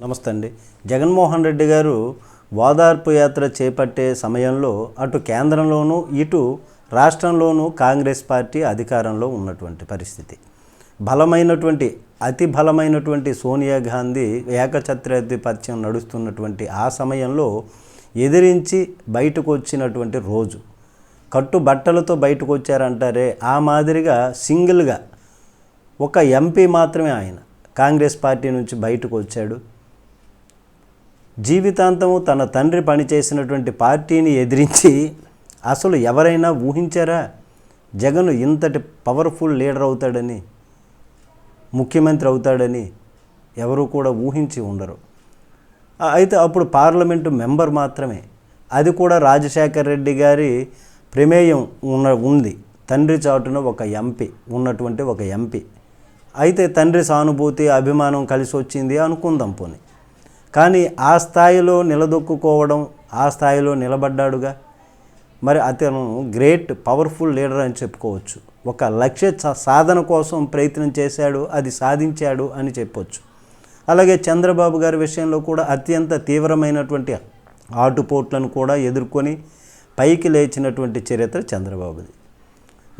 నమస్తే అండి. జగన్మోహన్ రెడ్డి గారు ఓదార్పు యాత్ర చేపట్టే సమయంలో అటు కేంద్రంలోనూ ఇటు రాష్ట్రంలోనూ కాంగ్రెస్ పార్టీ అధికారంలో ఉన్నటువంటి పరిస్థితి. బలమైనటువంటి అతి బలమైనటువంటి సోనియా గాంధీ ఏకఛత్రాధిపత్యం నడుస్తున్నటువంటి ఆ సమయంలో ఎదిరించి బయటకు వచ్చినటువంటి రోజు. కట్టు బట్టలతో బయటకు వచ్చారంటారే ఆ మాదిరిగా సింగిల్గా ఒక ఎంపీ మాత్రమే ఆయన. కాంగ్రెస్ పార్టీ నుంచి బయటకు వచ్చాడు జీవితాంతము తన తండ్రి పనిచేసినటువంటి పార్టీని ఎదిరించి అసలు ఎవరైనా ఊహించారా? జగన్ ఇంతటి పవర్ఫుల్ లీడర్ అవుతాడని ముఖ్యమంత్రి అవుతాడని ఎవరు కూడా ఊహించి ఉండరు. అయితే అప్పుడు పార్లమెంటు మెంబర్ మాత్రమే. అది కూడా రాజశేఖర్ రెడ్డి గారి ప్రమేయం ఉన్న ఉంది. తండ్రి చాటున ఒక ఎంపీ ఉన్నటువంటి ఒక ఎంపీ అయితే తండ్రి సానుభూతి అభిమానం కలిసి వచ్చింది అనుకుందాం పోనీ. కానీ ఆ స్థాయిలో నిలదొక్కుకోవడం ఆ స్థాయిలో నిలబడ్డాడుగా. మరి అతను గ్రేట్ పవర్ఫుల్ లీడర్ అని చెప్పుకోవచ్చు. ఒక లక్ష్య సా- సాధన కోసం ప్రయత్నం చేశాడు అది సాధించాడు అని చెప్పొచ్చు. అలాగే చంద్రబాబు గారి విషయంలో కూడా అత్యంత తీవ్రమైనటువంటి ఆటుపోట్లను కూడా ఎదుర్కొని పైకి లేచినటువంటి చరిత్ర చంద్రబాబుది.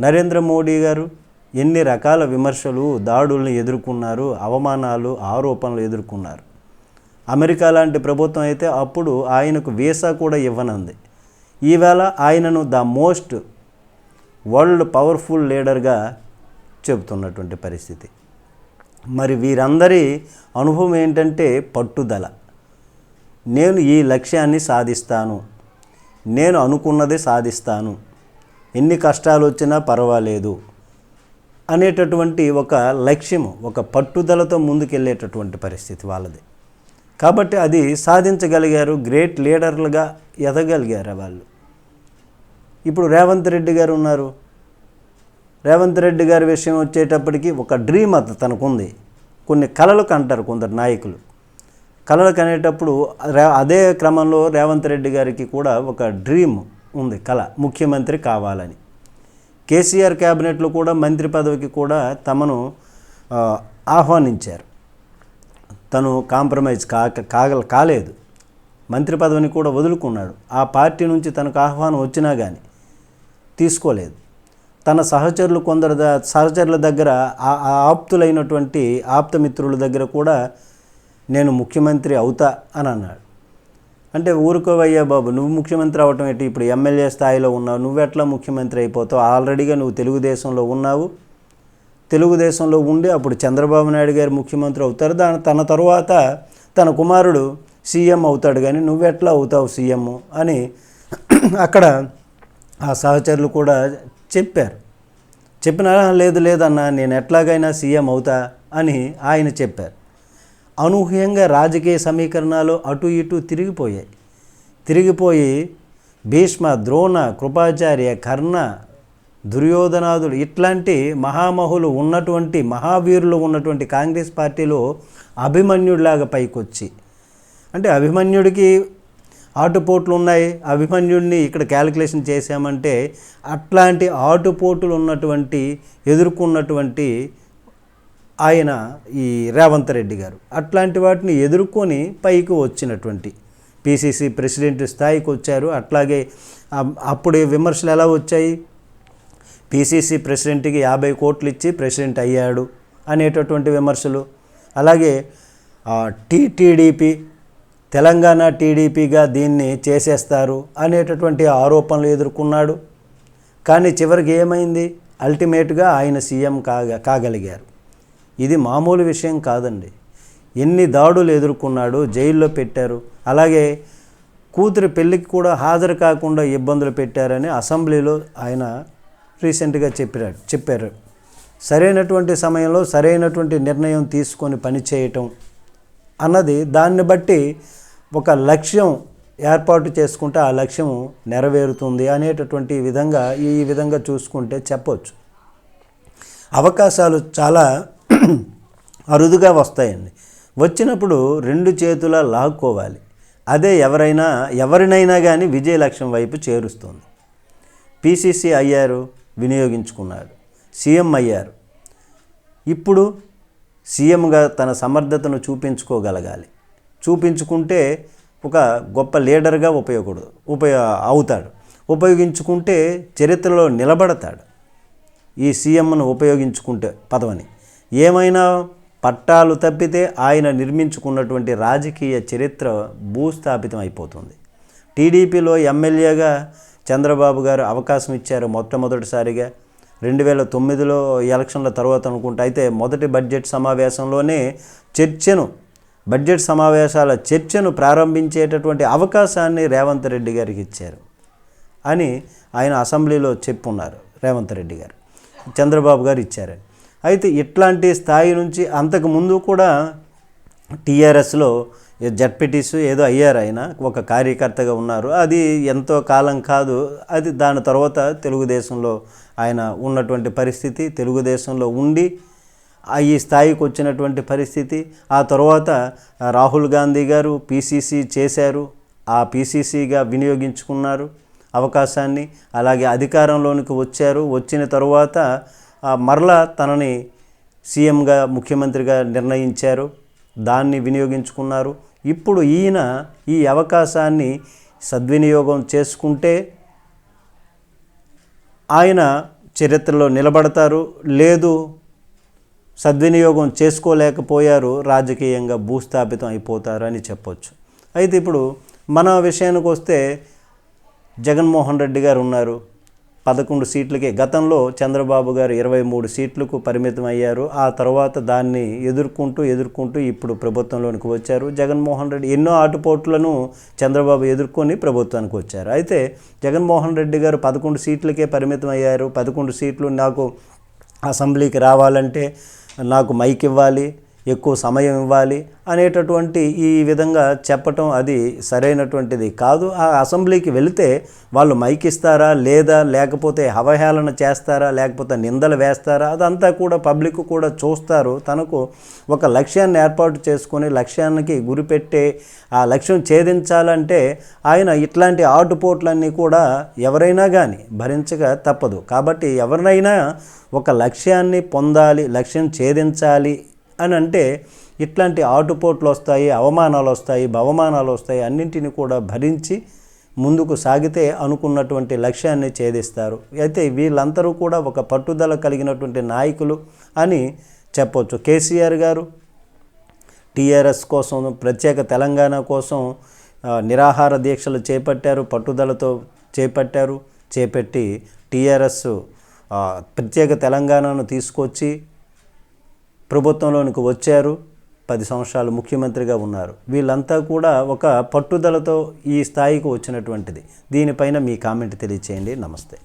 నరేంద్ర మోడీ గారు ఎన్ని రకాల విమర్శలు దాడుల్ని ఎదుర్కొన్నారు అవమానాలు ఆరోపణలు ఎదుర్కొన్నారు. అమెరికా లాంటి ప్రభుత్వం అయితే అప్పుడు ఆయనకు వీసా కూడా ఇవ్వనుంది. ఈవేళ ఆయనను ద మోస్ట్ వరల్డ్ పవర్ఫుల్ లీడర్గా చెబుతున్నటువంటి పరిస్థితి. మరి వీరందరి అనుభవం ఏంటంటే పట్టుదల. నేను ఈ లక్ష్యాన్ని సాధిస్తాను. నేను అనుకున్నది సాధిస్తాను. ఎన్ని కష్టాలు వచ్చినా పర్వాలేదు అనేటటువంటి ఒక లక్ష్యము ఒక పట్టుదలతో ముందుకెళ్ళేటటువంటి పరిస్థితి వాళ్ళది. కాబట్టి అది సాధించగలిగారు గ్రేట్ లీడర్లుగా ఎదగలిగారు వాళ్ళు. ఇప్పుడు రేవంత్ రెడ్డి గారు ఉన్నారు. రేవంత్ రెడ్డి గారి విషయం వచ్చేటప్పటికి ఒక డ్రీమ్ అది తనకుంది. కొన్ని కళలకు అంటారు కొందరు నాయకులు. కళలు కనేటప్పుడు అదే క్రమంలో రేవంత్ రెడ్డి గారికి కూడా ఒక డ్రీమ్ ఉంది కళ ముఖ్యమంత్రి కావాలని. కేసీఆర్ క్యాబినెట్లో కూడా మంత్రి పదవికి కూడా తమను ఆహ్వానించారు. తను కాంప్రమైజ్ కాక కాగల కాలేదు. మంత్రి పదవిని కూడా వదులుకున్నాడు. ఆ పార్టీ నుంచి తనకు ఆహ్వానం వచ్చినా కానీ తీసుకోలేదు. తన సహచరులు కొందరు ద- సహచరుల దగ్గర ఆ- ఆ ఆప్తులైనటువంటి ఆప్తమిత్రుల దగ్గర కూడా నేను ముఖ్యమంత్రి అవుతా అని అన్నాడు. అంటే ఊరుకోవయ్యా బాబు నువ్వు ముఖ్యమంత్రి అవటం ఏంటి? ఇప్పుడు ఎమ్మెల్యే స్థాయిలో ఉన్నావు. నువ్వెట్లా ముఖ్యమంత్రి అయిపోతావు? ఆల్రెడీగా నువ్వు తెలుగుదేశంలో ఉన్నావు. తెలుగుదేశంలో ఉండి అప్పుడు చంద్రబాబు నాయుడు గారు ముఖ్యమంత్రి అవుతారు. దాని తన తరువాత తన కుమారుడు సీఎం అవుతాడు కానీ నువ్వెట్లా అవుతావు సీఎం అని అక్కడ ఆ సహచరులు కూడా చెప్పారు. చెప్పినా లేదు లేదన్నా నేను ఎట్లాగైనా సీఎం అవుతా అని ఆయన చెప్పారు. అనూహ్యంగా రాజకీయ సమీకరణాలు అటు ఇటు తిరిగిపోయాయి. తిరిగిపోయి భీష్మ ద్రోణ కృపాచార్య కర్ణ దుర్యోధనాదులు. ఇట్లాంటి మహామహులు ఉన్నటువంటి మహావీరులు ఉన్నటువంటి కాంగ్రెస్ పార్టీలో అభిమన్యుడిలాగా పైకొచ్చి అంటే అభిమన్యుడికి ఆటుపోట్లు ఉన్నాయి. అభిమన్యుడిని ఇక్కడ క్యాలిక్యులేషన్ చేశామంటే అట్లాంటి ఆటుపోటులు ఉన్నటువంటి ఎదుర్కొన్నటువంటి ఆయన ఈ రేవంత్ రెడ్డి గారు. అట్లాంటి వాటిని ఎదుర్కొని పైకి వచ్చినటువంటి పిసిసి ప్రెసిడెంట్ స్థాయికి వచ్చారు. అట్లాగే అప్పుడు విమర్శలు ఎలా వచ్చాయి? పిసిసి ప్రెసిడెంట్కి యాభై కోట్లు ఇచ్చి ప్రెసిడెంట్ అయ్యాడు అనేటటువంటి విమర్శలు. అలాగే టీటీడీపీ తెలంగాణ టీడీపీగా దీన్ని చేసేస్తారు అనేటటువంటి ఆరోపణలు ఎదుర్కొన్నాడు. కానీ చివరికి ఏమైంది? అల్టిమేట్గా ఆయన సీఎం కాగ కాగలిగారు. ఇది మామూలు విషయం కాదండి. ఎన్ని దాడులు ఎదుర్కొన్నాడు జైల్లో పెట్టారు. అలాగే కూతురు పెళ్ళికి కూడా హాజరు కాకుండా ఇబ్బందులు పెట్టారని అసెంబ్లీలో ఆయన రీసెంట్గా చెప్పారు చెప్పారు. సరైనటువంటి సమయంలో సరైనటువంటి నిర్ణయం తీసుకొని పనిచేయటం అన్నది దాన్ని బట్టి ఒక లక్ష్యం ఏర్పాటు చేసుకుంటే ఆ లక్ష్యం నెరవేరుతుంది అనేటటువంటి విధంగా ఈ విధంగా చూసుకుంటే చెప్పవచ్చు అవకాశాలు చాలా అరుదుగా వస్తాయండి. వచ్చినప్పుడు రెండు చేతుల లాక్కోవాలి. అదే ఎవరైనా ఎవరినైనా కానీ విజయ లక్ష్యం వైపు చేరుస్తుంది. పిసిసి అయ్యారు వినియోగించుకున్నాడు సీఎం అయ్యారు. ఇప్పుడు సీఎంగా తన సమర్థతను చూపించుకోగలగాలి. చూపించుకుంటే ఒక గొప్ప లీడర్గా ఉపయోగకూడదు ఉపయో అవుతాడు. ఉపయోగించుకుంటే చరిత్రలో నిలబడతాడు. ఈ సీఎంను ఉపయోగించుకుంటే పదవని. ఏమైనా పట్టాలు తప్పితే ఆయన నిర్మించుకున్నటువంటి రాజకీయ చరిత్ర భూస్థాపితం అయిపోతుంది టీడీపీలో ఎమ్మెల్యేగా చంద్రబాబు గారు అవకాశం ఇచ్చారు మొట్టమొదటిసారిగా. రెండు వేల తొమ్మిదిలో ఎలక్షన్ల తర్వాత అనుకుంటా. అయితే మొదటి బడ్జెట్ సమావేశంలోనే చర్చను బడ్జెట్ సమావేశాల చర్చను ప్రారంభించేటటువంటి అవకాశాన్ని రేవంత్ రెడ్డి గారికి ఇచ్చారు అని ఆయన అసెంబ్లీలో చెప్పున్నారు రేవంత్ రెడ్డి గారు. చంద్రబాబు గారు ఇచ్చారు అయితే ఇట్లాంటి స్థాయి నుంచి అంతకు ముందు కూడా టీఆర్ఎస్లో జడ్పీటీస్ ఏదో అయ్యారు ఆయన ఒక కార్యకర్తగా ఉన్నారు. అది ఎంతో కాలం కాదు. అది దాని తర్వాత తెలుగుదేశంలో ఆయన ఉన్నటువంటి పరిస్థితి తెలుగుదేశంలో ఉండి ఆ ఈ స్థాయికి వచ్చినటువంటి పరిస్థితి. ఆ తర్వాత రాహుల్ గాంధీ గారు పీసీసీ చేశారు. ఆ పీసీసీగా వినియోగించుకున్నారు అవకాశాన్ని. అలాగే అధికారంలోనికి వచ్చారు. వచ్చిన తరువాత మరలా తనని సీఎంగా ముఖ్యమంత్రిగా నిర్ణయించారు. దాన్ని వినియోగించుకున్నారు. ఇప్పుడు ఈయన ఈ అవకాశాన్ని సద్వినియోగం చేసుకుంటే ఆయన చరిత్రలో నిలబడతారు. లేదు సద్వినియోగం చేసుకోలేకపోయారు రాజకీయంగా భూస్థాపితం అయిపోతారు అని చెప్పొచ్చు. అయితే ఇప్పుడు మన విషయానికి వస్తే జగన్మోహన్ రెడ్డి గారు ఉన్నారు. పదకొండు సీట్లకే. గతంలో చంద్రబాబు గారు ఇరవై మూడు సీట్లకు పరిమితం అయ్యారు. ఆ తర్వాత దాన్ని ఎదుర్కొంటూ ఎదుర్కొంటూ ఇప్పుడు ప్రభుత్వంలోనికి వచ్చారు. జగన్మోహన్ రెడ్డి ఎన్నో ఆటుపోట్లను చంద్రబాబు ఎదుర్కొని ప్రభుత్వానికి వచ్చారు. అయితే జగన్మోహన్ రెడ్డి గారు పదకొండు సీట్లకే పరిమితం అయ్యారు. పదకొండు సీట్లు నాకు అసెంబ్లీకి రావాలంటే నాకు మైక్ ఇవ్వాలి. ఎక్కువ సమయం ఇవ్వాలి అనేటటువంటి ఈ విధంగా చెప్పటం అది సరైనటువంటిది కాదు. ఆ అసెంబ్లీకి వెళితే వాళ్ళు మైక్ ఇస్తారా లేదా లేకపోతే అవహేళన చేస్తారా లేకపోతే నిందలు వేస్తారా అదంతా కూడా పబ్లిక్ కూడా చూస్తారు. తనకు ఒక లక్ష్యాన్ని ఏర్పాటు చేసుకొని లక్ష్యానికి గురిపెట్టే ఆ లక్ష్యం ఛేదించాలంటే ఆయన ఇట్లాంటి ఆటుపోట్లన్నీ కూడా ఎవరైనా కానీ భరించక తప్పదు. కాబట్టి ఎవరినైనా ఒక లక్ష్యాన్ని పొందాలి లక్ష్యం ఛేదించాలి అని అంటే ఇట్లాంటి ఆటుపోట్లు వస్తాయి అవమానాలు వస్తాయి బవమానాలు వస్తాయి అన్నింటిని కూడా భరించి ముందుకు సాగితే అనుకున్నటువంటి లక్ష్యాన్ని ఛేదిస్తారు. అయితే వీళ్ళందరూ కూడా ఒక పట్టుదల కలిగినటువంటి నాయకులు అని చెప్పొచ్చు. కేసీఆర్ గారు టీఆర్ఎస్ కోసం ప్రత్యేక తెలంగాణ కోసం నిరాహార దీక్షలు చేపట్టారు పట్టుదలతో చేపట్టారు చేపట్టి టీఆర్ఎస్ ప్రత్యేక తెలంగాణను తీసుకొచ్చి ప్రభుత్వంలోనికి వచ్చారు పది సంవత్సరాలు ముఖ్యమంత్రిగా ఉన్నారు. వీళ్ళంతా కూడా ఒక పట్టుదలతో ఈ స్థాయికి వచ్చినటువంటిది. దీనిపైన మీ కామెంట్ తెలియచేయండి. నమస్తే.